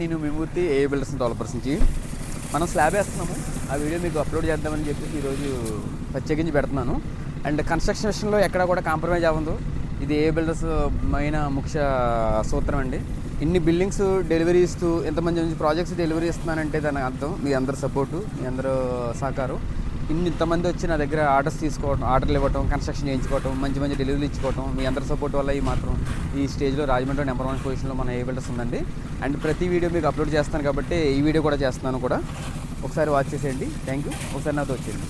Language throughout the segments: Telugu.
నేను మిమూర్తి ఏ బిల్డర్స్ డెవలపర్స్ నుంచి. మనం స్లాబ్ వేస్తున్నాము. ఆ వీడియో మీకు అప్లోడ్ చేద్దామని చెప్పేసి ఈరోజు ప్రత్యేకించి పెడుతున్నాను. అండ్ కన్స్ట్రక్షన్ విషయంలో ఎక్కడ కూడా కాంప్రమైజ్ అవ్వదు. ఇది ఏ బిల్డర్స్ మెయిన్ ముఖ్య సూత్రం అండి. ఇన్ని బిల్డింగ్స్ డెలివరీ ఇస్తూ ఎంతమంది ప్రాజెక్ట్స్ డెలివరీ ఇస్తున్నానంటే దాని అర్థం మీ అందరి సపోర్టు మీ అందరూ సహకారం. ఇన్ని ఇంతమంది వచ్చి నా దగ్గర ఆర్డర్స్ తీసుకోవడం ఆర్డర్లు ఇవ్వడం కన్స్ట్రక్షన్ చేయించుకోవటం మంచి మంచి డెలివరీలు ఇచ్చుకోవటం మీ అందరి సపోర్ట్ వల్ల ఈ మాత్రం ఈ స్టేజ్లో రాజమండ్రి నెంబర్ వన్ పొజిషన్లో మన ఏ బిల్డర్స్ ఉందండి. అండ్ ప్రతి వీడియో మీకు అప్లోడ్ చేస్తాను కాబట్టి ఈ వీడియో కూడా చేస్తున్నాను కూడా. ఒకసారి వాచ్ చేసేయండి. థ్యాంక్ యూ ఒకసారి నాతో వచ్చేయండి.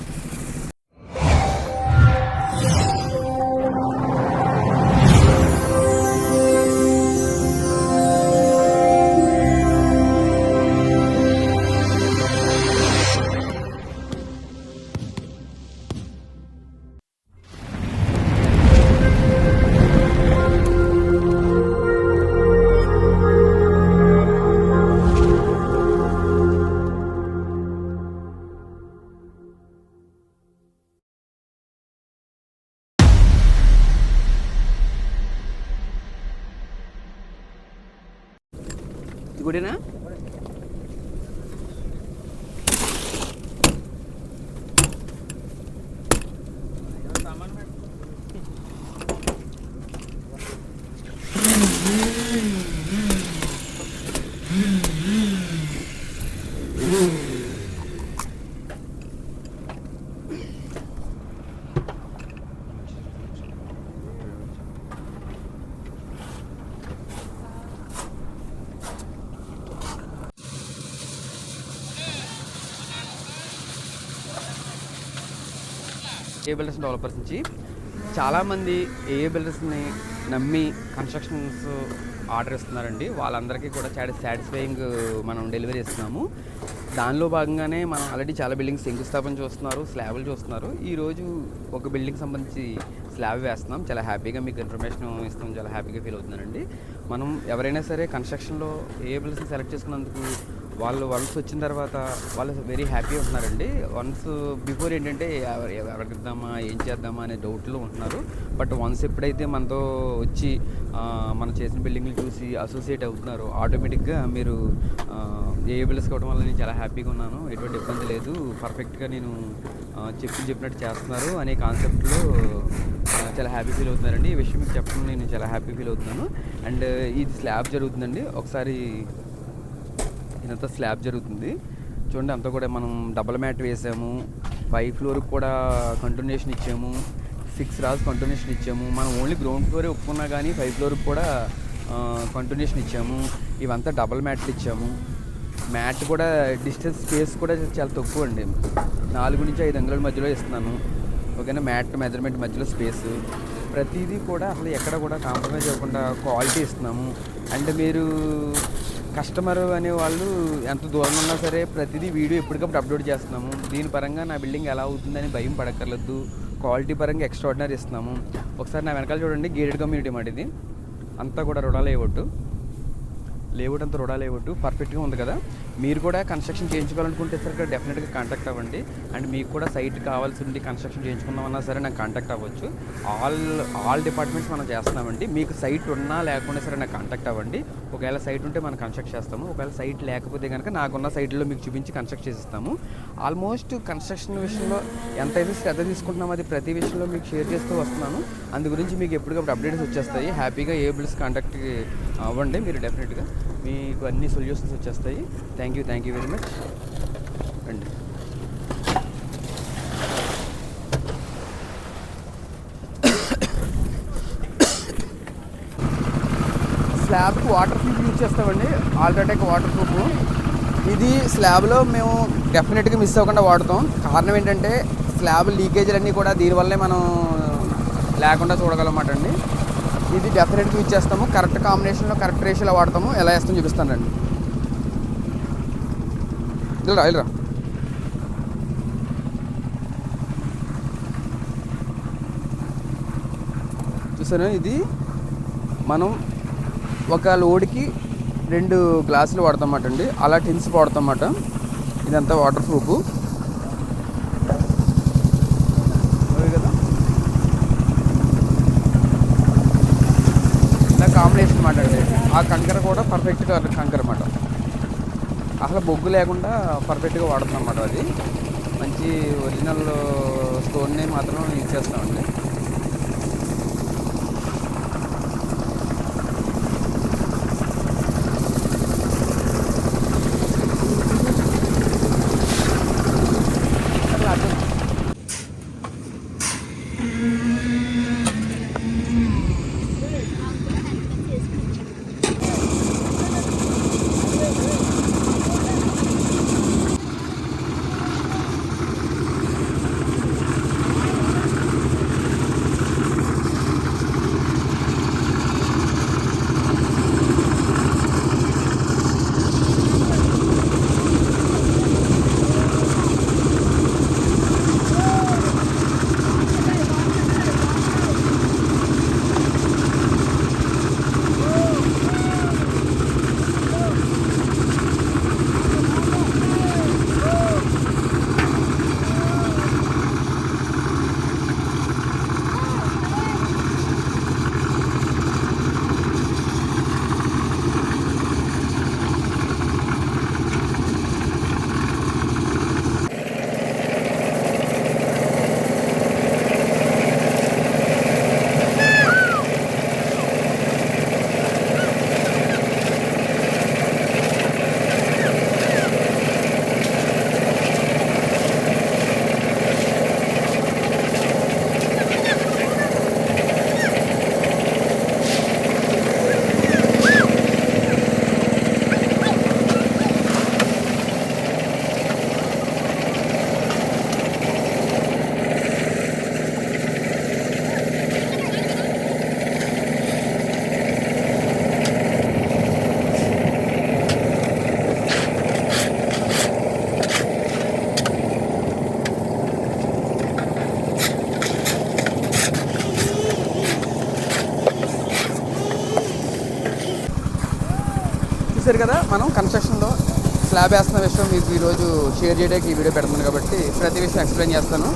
ఇది ఏ బిల్డర్స్ డెవలపర్స్ నుంచి చాలామంది ఏ బిల్డర్స్ని నమ్మి కన్స్ట్రక్షన్స్ ఆర్డర్ ఇస్తున్నారండి వాళ్ళందరికీ కూడా చాలా సాటిస్ఫైయింగ్ మనం డెలివరీ ఇస్తున్నాము. దానిలో భాగంగానే మనం ఆల్రెడీ చాలా బిల్డింగ్స్ శంకుస్థాపన చూస్తున్నారు స్లాబ్లు చూస్తున్నారు. ఈరోజు ఒక బిల్డింగ్ సంబంధించి స్లాబ్ వేస్తున్నాం. చాలా హ్యాపీగా మీకు ఇన్ఫర్మేషన్ ఇస్తాం చాలా హ్యాపీగా ఫీల్ అవుతున్నానండి. మనం ఎవరైనా సరే కన్స్ట్రక్షన్లో ఏ బిల్డర్స్ని సెలెక్ట్ చేసుకున్నందుకు వాళ్ళు వన్స్ వచ్చిన తర్వాత వాళ్ళు వెరీ హ్యాపీ ఉంటున్నారండి. వన్స్ బిఫోర్ ఏంటంటే ఎవ- ఏం చేద్దామా అనే డౌట్లో ఉంటున్నారు. బట్ వన్స్ ఎప్పుడైతే మనతో వచ్చి మనం చేసిన బిల్డింగ్లు చూసి అసోసియేట్ అవుతున్నారు ఆటోమేటిక్గా మీరు ఏబిల్స్ కావడం వల్ల నేను చాలా హ్యాపీగా ఉన్నాను. ఎటువంటి ఇబ్బంది లేదు. పర్ఫెక్ట్గా నేను చెప్పి చెప్పినట్టు చేస్తున్నారు అనే కాన్సెప్ట్లో చాలా హ్యాపీ ఫీల్ అవుతున్నారండి. ఈ విషయం మీకు చెప్పడం నేను చాలా హ్యాపీ ఫీల్ అవుతున్నాను. అండ్ ఇది స్లాబ్ జరుగుతుందండి. ఒకసారి ఇదంతా స్లాబ్ జరుగుతుంది. చూడండి అంతా కూడా మనం డబల్ మ్యాట్ వేసాము. పై ఫ్లోర్కి కూడా కంటిన్యూషన్ ఇచ్చాము. సిక్స్ రాస్ కంటిన్యూషన్ ఇచ్చాము. మనం ఓన్లీ గ్రౌండ్ ఫ్లోరే ఒప్పుకున్నా కానీ ఫైవ్ ఫ్లోర్కి కూడా కంటిన్యూషన్ ఇచ్చాము. ఇవంతా డబల్ మ్యాట్లు ఇచ్చాము. మ్యాట్ కూడా డిస్టెన్స్ స్పేస్ కూడా చాలా తక్కువ అండి. నాలుగు నుంచి ఐదు అంగుళాల మధ్యలో ఇస్తున్నాను. ఓకేనా మ్యాట్ మెజర్మెంట్ మధ్యలో స్పేస్ ప్రతిదీ కూడా అసలు ఎక్కడ కూడా కాంప్రమైజ్ అవ్వకుండా క్వాలిటీ ఇస్తున్నాము. అండ్ మీరు కస్టమర్ అనే వాళ్ళు ఎంత దూరం ఉన్నా సరే ప్రతిదీ వీడియో ఎప్పటికప్పుడు అప్లోడ్ చేస్తున్నాము. దీని పరంగా నా బిల్డింగ్ ఎలా అవుతుందని భయం పడక్కర్లేదు. క్వాలిటీ పరంగా ఎక్స్ట్రాడినరీ ఇస్తున్నాము. ఒకసారి నా వెనకాల చూడండి గేటెడ్ కమ్యూనిటీ మాట ఇది. అంతా కూడా రుణాలు ఇవ్వట్టు లేఅవుట్ అంతా రుణాలు ఇవ్వట్టు పర్ఫెక్ట్గా ఉంది కదా. మీరు కూడా కన్స్ట్రక్షన్ చేయించుకోవాలనుకుంటే సరే డెఫినెట్గా కాంటాక్ట్ అవ్వండి. అండ్ మీకు కూడా సైట్ కావాల్సి ఉండి కన్స్ట్రక్షన్ చేయించుకుందామన్నా సరే నాకు కాంటాక్ట్ అవ్వచ్చు. ఆల్ ఆల్ డిపార్ట్మెంట్స్ మనం చేస్తున్నామండి. మీకు సైట్ ఉన్నా లేకుండా సరే నాకు కాంటాక్ట్ అవ్వండి. ఒకవేళ సైట్ ఉంటే మనం కన్స్ట్రక్ట్ చేస్తాము. ఒకవేళ సైట్ లేకపోతే కనుక నాకున్న సైట్లో మీకు చూపించి కన్స్ట్రక్ట్ చేసిస్తాము. ఆల్మోస్ట్ కన్స్ట్రక్షన్ విషయంలో ఎంతైతే శ్రద్ధ తీసుకుంటున్నామో అది ప్రతి విషయంలో మీకు షేర్ చేస్తూ వస్తున్నాను. అందు గురించి మీకు ఎప్పటికప్పుడు అప్డేట్స్ వచ్చేస్తాయి. హ్యాపీగా ఏ బిల్స్ కాంటాక్ట్ అవ్వండి. మీరు డెఫినెట్గా మీకు అన్ని సొల్యూషన్స్ వచ్చేస్తాయి. Thank you thank you very much రండి. స్లాబ్కి వాటర్ ప్రూఫ్ యూజ్ చేస్తామండి. ఆల్ట్రాటెక్ వాటర్ ప్రూఫ్ ఇది స్లాబ్లో మేము డెఫినెట్గా మిస్ అవ్వకుండా వాడతాం. కారణం ఏంటంటే స్లాబ్ లీకేజీలన్నీ కూడా దీనివల్లే మనం లేకుండా చూడగలమాట అండి. ఇది డెఫినెట్గా ఇచ్చేస్తాము. కరెక్ట్ కాంబినేషన్లో కరెక్ట్ రేషియోలో వాడతాము. ఎలా వేస్తాం చూపిస్తానండి ఇలా ఇలా చూసాను ఇది మనం ఒక లోడ్కి రెండు గ్లాసులు వాడతామట అండి. అలా టిన్స్ వాడతామట ఇదంతా వాటర్ ప్రూఫ్ కదా ఇలా అనమాట మాట ఆ కంకర కూడా పర్ఫెక్ట్గా కంకర అనమాట అసలు బొగ్గు లేకుండా పర్ఫెక్ట్గా వాడుతున్నాం అన్నమాట అది. మంచి ఒరిజినల్ స్టోన్ని మాత్రం యూజ్ చేస్తామండి స్లాబ్ వేస్తున్న విషయం మీకు ఈరోజు షేర్ చేయడానికి ఈ వీడియో పెడుతున్నాను కాబట్టి ప్రతి విషయం ఎక్స్ప్లెయిన్ చేస్తాను.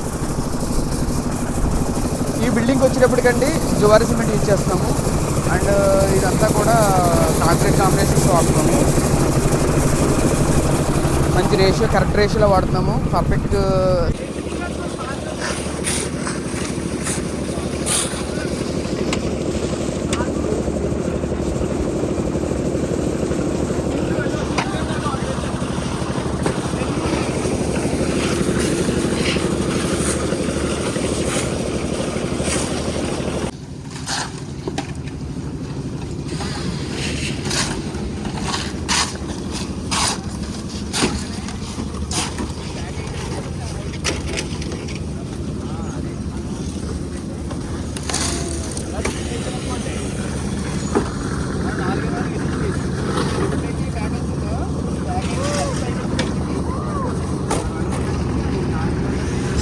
ఈ బిల్డింగ్ వచ్చేటప్పటికండి జువారి సిమెంట్ యూజ్ చేస్తాము అండ్ ఇదంతా కూడా కాంక్రీట్ కాంబినేషన్స్ వాడుతున్నాము మంచి రేషియో కరెక్ట్ రేషియోలో వాడుతున్నాము. పర్ఫెక్ట్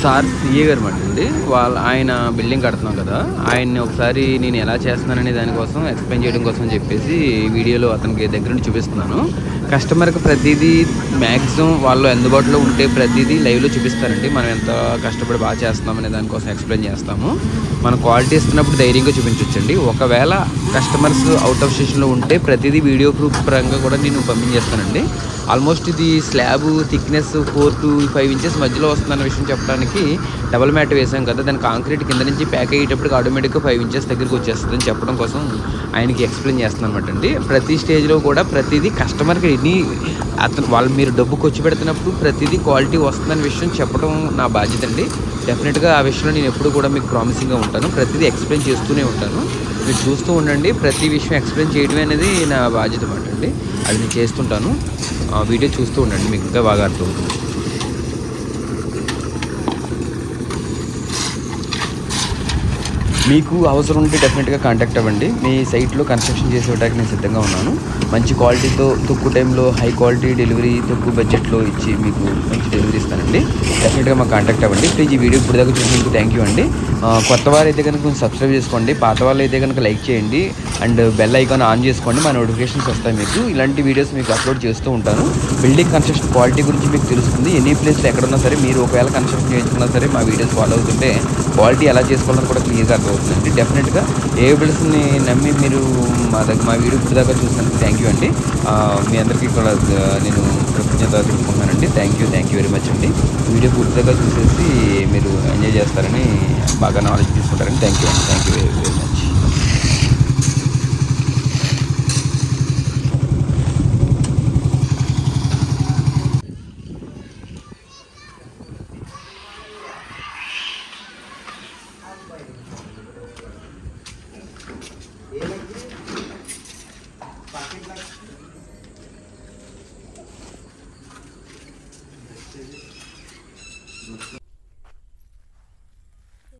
సార్ సిఏ గారు అండి. వాళ్ళ ఆయన బిల్డింగ్ కడుతున్నాం కదా. ఆయన్ని ఒకసారి నేను ఎలా చేస్తున్నాననే దానికోసం ఎక్స్ప్లెయిన్ చేయడం కోసం చెప్పేసి వీడియోలో అతనికి దగ్గర నుండి చూపిస్తున్నాను. కస్టమర్కి ప్రతిదీ మ్యాక్సిమం వాళ్ళు అందుబాటులో ఉంటే ప్రతిదీ లైవ్లో చూపిస్తారండి. మనం ఎంత కష్టపడి బాగా చేస్తున్నామనే దానికోసం ఎక్స్ప్లెయిన్ చేస్తాము. మనం క్వాలిటీ ఇస్తున్నప్పుడు ధైర్యంగా చూపించవచ్చండి ఒకవేళ కస్టమర్స్ అవుట్ ఆఫ్ స్టేషన్లో ఉంటే ప్రతిదీ వీడియో ప్రూఫ్ పరంగా కూడా నేను పంపించేస్తానండి. ఆల్మోస్ట్ ఇది slab thickness four to five inches మధ్యలో వస్తుందన్న విషయం చెప్పడానికి డబల్ మ్యాట్ వేసాం కదా. దాని కాంక్రీట్ కింద నుంచి ప్యాక్ అయ్యేటప్పటికి ఆటోమేటిక్గా ఫైవ్ ఇంచెస్ దగ్గరికి వచ్చేస్తుందని అని చెప్పడం కోసం ఆయనకి ఎక్స్ప్లెయిన్ చేస్తున్నాను అనమాట అండి. ప్రతి స్టేజ్లో కూడా ప్రతిదీ కస్టమర్కి ఎన్ని అతను వాళ్ళు మీరు డబ్బు ఖర్చు పెడుతున్నప్పుడు ప్రతిదీ క్వాలిటీ వస్తుందనే విషయం చెప్పడం నా బాధ్యత అండి. డెఫినెట్గా ఆ విషయంలో నేను ఎప్పుడు కూడా మీకు ప్రామిసింగ్గా ఉంటాను. ప్రతిదీ ఎక్స్ప్లెయిన్ చేస్తూనే ఉంటాను. మీరు చూస్తూ ఉండండి. ప్రతి విషయం ఎక్స్ప్లెయిన్ చేయడం అనేది నా బాధ్యత అన్నమాట అండి. అది నేను చేస్తుంటాను. ఆ వీడియో చూస్తూ ఉండండి. మీకు ఇంకా బాగా అర్థమవుతుంది. మీకు అవసరం ఉంటే డెఫినెట్గా కాంటాక్ట్ అవ్వండి. మీ సైట్లో కన్స్ట్రక్షన్ చేసేటానికి నేను సిద్ధంగా ఉన్నాను. మంచి క్వాలిటీతో తక్కువ టైంలో హై క్వాలిటీ డెలివరీ తక్కువ బడ్జెట్లో ఇచ్చి మీకు మంచి డెలివరీ ఇస్తానండి. డెఫినెట్గా మాకు కాంటాక్ట్ అవ్వండి. ప్లీజ్ ఈ వీడియో ఇప్పుడు దాకా చూసినందుకు థ్యాంక్ యూ అండి. కొత్త వారు అయితే కనుక కొంచెం సబ్స్క్రైబ్ చేసుకోండి. పాత వాళ్ళు అయితే కనుక లైక్ చేయండి. అండ్ బెల్ ఐకాన్ ఆన్ చేసుకోండి. మా నోటిఫికేషన్స్ వస్తాయి మీకు. ఇలాంటి వీడియోస్ మీకు అప్లోడ్ చేస్తూ ఉంటాను. బిల్డింగ్ కన్స్ట్రక్షన్ క్వాలిటీ గురించి మీకు తెలుస్తుంది. ఎనీ ప్లేస్లో ఎక్కడున్నా సరే మీరు ఒకవేళ కన్స్ట్రక్షన్ చేయించుకున్నా సరే మా వీడియోస్ ఫాలో అవుతుంటే క్వాలిటీ ఎలా చేసుకోవాలని కూడా క్లియర్గా అర్థమవుతుంది డెఫినెట్గా ఏ బిల్డర్స్ని నమ్మి మీరు మా దగ్గర మా వీడియో ఇప్పుడు దాకా చూసినందుకు థ్యాంక్ యూ అండి. మీ అందరికీ కూడా నేను కృతజ్ఞత తెలుపుకుంటున్నానండి. Thank you thank you very much అండి. వీడియో పూర్తిగా చూసేసి మీరు ఎంజాయ్ చేస్తారని బాగా నాలెడ్జ్ తీసుకుంటారని థ్యాంక్ యూ అండి. Thank you very